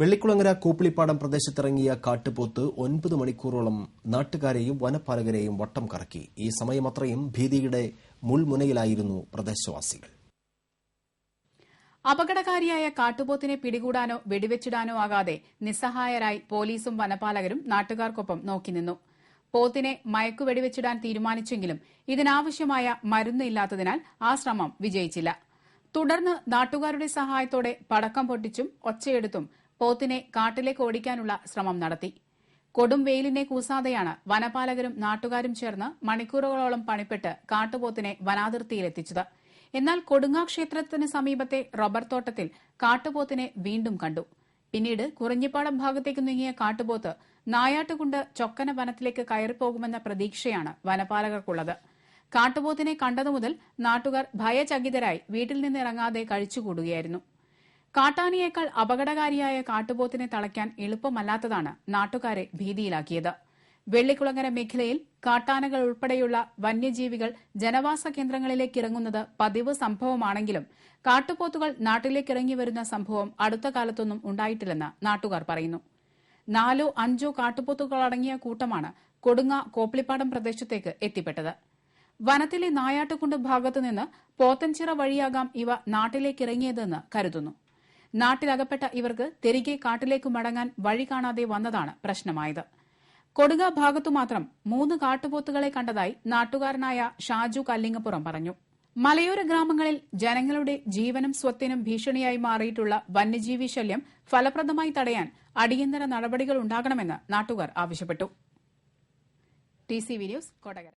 വെള്ളിക്കുളങ്ങര കൂപ്പിളിപ്പാടം പ്രദേശത്തിറങ്ങിയ കാട്ടുപോത്ത് ഒൻപത് മണിക്കൂറോളം നാട്ടുകാരെയും വനപാലകരെയും വട്ടം കറക്കി. ഈ സമയമത്രയും ഭീതിയുടെ മുൾമുനയിലായിരുന്നു പ്രദേശവാസികൾ. അപകടകാരിയായ കാട്ടുപോത്തിനെ പിടികൂടാനോ വെടിവെച്ചിടാനോ ആകാതെ നിസ്സഹായരായി പോലീസും വനപാലകരും നാട്ടുകാർക്കൊപ്പം നോക്കിനിന്നു പോത്തിനെ മയക്കു വെടിവെച്ചിടാൻ തീരുമാനിച്ചെങ്കിലും ഇതിനാവശ്യമായ മരുന്ന് ഇല്ലാത്തതിനാൽ ആ ശ്രമം വിജയിച്ചില്ല. തുടർന്ന് നാട്ടുകാരുടെ സഹായത്തോടെ പടക്കം പൊട്ടിച്ചും ഒച്ചയെടുത്തും പോത്തിനെ കാട്ടിലേക്ക് ഓടിക്കാനുള്ള ശ്രമം നടത്തി. കൊടും വെയിലിനെ കൂസാതെയാണ് വനപാലകരും നാട്ടുകാരും ചേർന്ന് മണിക്കൂറുകളോളം പണിപ്പെട്ട് കാട്ടുപോത്തിനെ വനാതിർത്തിയിലെത്തിച്ചത്. എന്നാൽ കൊടുങ്ങാ ക്ഷേത്രത്തിന് സമീപത്തെ റബ്ബർ തോട്ടത്തിൽ കാട്ടുപോത്തിനെ വീണ്ടും കണ്ടു. പിന്നീട് കുറിഞ്ഞിപ്പാടം ഭാഗത്തേക്ക് നീങ്ങിയ കാട്ടുപോത്ത് നായാട്ടുകൊണ്ട് ചൊക്കന വനത്തിലേക്ക് കയറിപ്പോകുമെന്ന പ്രതീക്ഷയാണ് വനപാലകർക്കുള്ളത്. കാട്ടുപോത്തിനെ കണ്ടതുമുതൽ നാട്ടുകാർ ഭയചകിതരായി വീട്ടിൽ നിന്നിറങ്ങാതെ കഴിച്ചുകൂടുകയായിരുന്നു. കാട്ടാനയേക്കാൾ അപകടകാരിയായ കാട്ടുപോത്തിനെ തളയ്ക്കാൻ എളുപ്പമല്ലാത്തതാണ് നാട്ടുകാരെ ഭീതിയിലാക്കിയത്. വെള്ളിക്കുളങ്ങര മേഖലയിൽ കാട്ടാനകൾ ഉൾപ്പെടെയുള്ള വന്യജീവികൾ ജനവാസ കേന്ദ്രങ്ങളിലേക്ക് ഇറങ്ങുന്നത് പതിവ് സംഭവമാണെങ്കിലും കാട്ടുപോത്തുകൾ നാട്ടിലേക്കിറങ്ങി വരുന്ന സംഭവം അടുത്ത കാലത്തൊന്നും ഉണ്ടായിട്ടില്ലെന്ന് നാട്ടുകാർ പറയുന്നു. നാലോ അഞ്ചോ കാട്ടുപോത്തുകളടങ്ങിയ കൂട്ടമാണ് കൊടുങ്ങ കോപ്പിളിപ്പാടം പ്രദേശത്തേക്ക് എത്തിപ്പെട്ടത്. വനത്തിലെ നായാട്ടുകുണ്ട് ഭാഗത്തുനിന്ന് പോത്തൻചിറ വഴിയാകാം ഇവ നാട്ടിലേക്കിറങ്ങിയതെന്ന് കരുതുന്നു. നാട്ടിലകപ്പെട്ട ഇവർക്ക് തിരികെ കാട്ടിലേക്ക് മടങ്ങാൻ വഴി കാണാതെ വന്നതാണ് പ്രശ്നമായത്. കൊടുക ഭാഗത്തു മാത്രം മൂന്ന് കാട്ടുപോത്തുകളെ കണ്ടതായി നാട്ടുകാരനായ ഷാജു കല്ലിങ്ങപ്പുറം പറഞ്ഞു. മലയോര ഗ്രാമങ്ങളിൽ ജനങ്ങളുടെ ജീവനും സ്വത്തിനും ഭീഷണിയായി മാറിയിട്ടുള്ള വന്യജീവി ശല്യം ഫലപ്രദമായി തടയാൻ അടിയന്തര നടപടികൾ ഉണ്ടാകണമെന്ന് നാട്ടുകാർ ആവശ്യപ്പെട്ടു. കൊടകര.